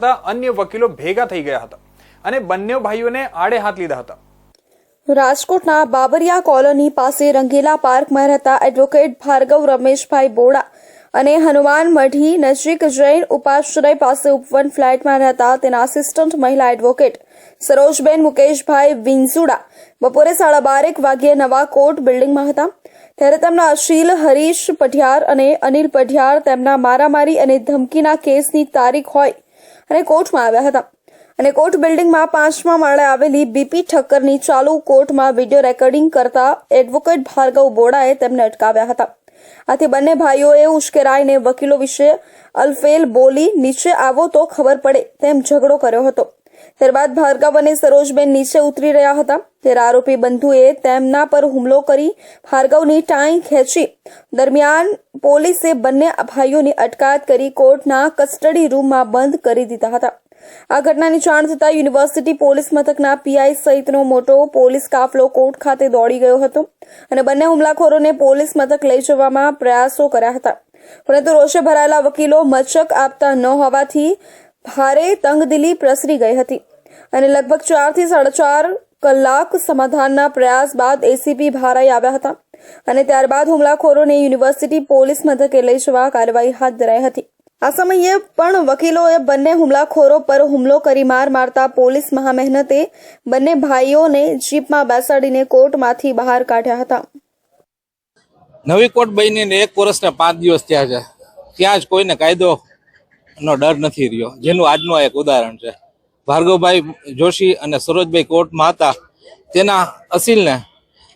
અન્ય વકીલો ભેગા થઈ ગયા હતા અને બંને ભાઈઓને આડે હાથ લીધા હતા. રાજકોટના બાબરિયા કોલોની પાસે રંગીલા પાર્કમાં રહેતા એડવોકેટ ભાર્ગવ રમેશભાઈ બોડા અને હનુમાન મઢી નજીક જૈન ઉપાશ્રય પાસે ઉપવન ફ્લેટમાં રહેતા તેના આસિસ્ટન્ટ મહિલા એડવોકેટ સરોજબેન મુકેશભાઈ વિંઝુડા બપોરે સાડા બારેક વાગ્યે નવા કોર્ટ બિલ્ડિંગમાં હતા. ત્યારે તેમના અશીલ હરીશ પઢિયાર અને અનિલ પઢિયાર તેમના મારામારી અને ધમકીના કેસની તારીખ હોય અને કોર્ટમાં આવ્યા હતા. અને કોર્ટ બિલ્ડિંગમાં પાંચમા માળે આવેલી બીપી ઠક્કરની ચાલુ કોર્ટમાં વીડિયો રેકોર્ડિંગ કરતા એડવોકેટ ભાર્ગવ બોડાએ તેમને અટકાવ્યા હતા. આથી બંને ભાઈઓએ ઉશ્કેરાઈને વકીલો વિશે અલફેલ બોલી, નીચે આવો તો ખબર પડે, તેમ ઝઘડો કર્યો હતો. ત્યારબાદ ભાર્ગવ અને સરોજબેન નીચે ઉતરી રહ્યા હતા. ત્યારે આરોપી બંધુએ તેમના પર હુમલો કરી ભાર્ગવની ટાંઈ ખેંચી. દરમિયાન પોલીસે બંને ભાઈઓની અટકાયત કરી કોર્ટના કસ્ટડી રૂમમાં બંધ કરી દીધા હતા. આ ઘટનાની જાણ થતાં યુનિવર્સિટી પોલીસ મથકના પીઆઈ સહિતનો મોટો પોલીસ કાફલો કોર્ટ ખાતે દોડી ગયો હતો અને બંને હુમલાખોરોને પોલીસ મથક લઈ જવામાં પ્રયાસો કર્યા હતા. પરંતુ રોષે ભરાયેલા વકીલો મચક આપતા ન હોવાથી ભારે તંગદિલી પ્રસરી ગઈ હતી અને લગભગ ચારથી સાડા ચાર કલાક સમાધાનના પ્રયાસ બાદ એસીપી ભારાઈ આવ્યા હતા અને ત્યારબાદ હુમલાખોરોને યુનિવર્સિટી પોલીસ મથકે લઈ જવા કાર્યવાહી હાથ ધરાઈ હતી. આ સમયે પણ વકીલોએ બંને હુમલાખોરો પર હુમલો કરી માર મારતા પોલીસ મહામહેનતે બંને ભાઈઓને જીપમાં બેસાડીને કોર્ટમાંથી બહાર કાઢ્યા હતા. નવી કોર્ટ બનીને એક વર્ષને પાંચ દિવસ થયા છે. ત્યાં જ કોઈને કાયદો નો ડર નથી રહ્યો. જેનું આજનું એક ઉદાહરણ છે. ભાર્ગવભાઈ જોશી અને સરોજભાઈ કોર્ટમાં હતા. તેના અસીલને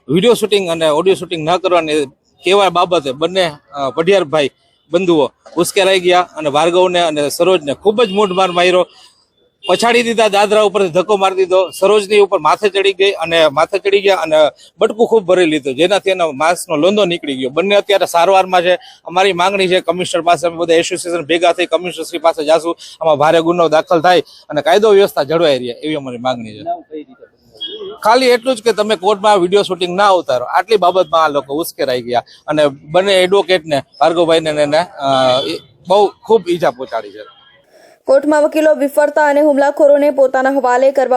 વીડિયો શૂટિંગ અને ઓડિયો શૂટિંગ ન કરવાની કહેવા બાબતે બંને પઢિયારભાઈ બંધુઓ ઉશ્કેરાઈ ગયા અને ભાર્ગવને અને સરોજને ખૂબ જ મૂઢ માર માર્યો. પછાડી દીધા, દાદરા ઉપર ધક્કો મારી દીધો, સરોજની ઉપર માથે ચડી ગઈ અને માથે ચડી ગયા અને બટકું ખૂબ ભરી લીધું, જેનાથી એનો માંસનો લોંદો નીકળી ગયો. બંને અત્યારે સારવારમાં છે. અમારી માંગણી છે, કમિશનર પાસે અમે બધા એસોસિએશન ભેગા થઈ કમિશનર શ્રી પાસે જાશું. આમાં ભારે ગુનો દાખલ થાય અને કાયદો વ્યવસ્થા જળવાઈ રહે, એવી અમારી માંગણી છે. ખાલી એટલું જ કે તમે કોર્ટમાં વીડિયો શૂટિંગ ના ઉતારો. આટલી બાબતમાં આ લોકો ઉશ્કેરાઈ ગયા. અને બંને એડવોકેટને ભાર્ગવભાઈને બહુ ખૂબ ઈજા પહોંચાડી છે. કોર્ટમાં વકીલો વિફરતા અને હુમલાખોરોને પોતાના હવાલે કરવા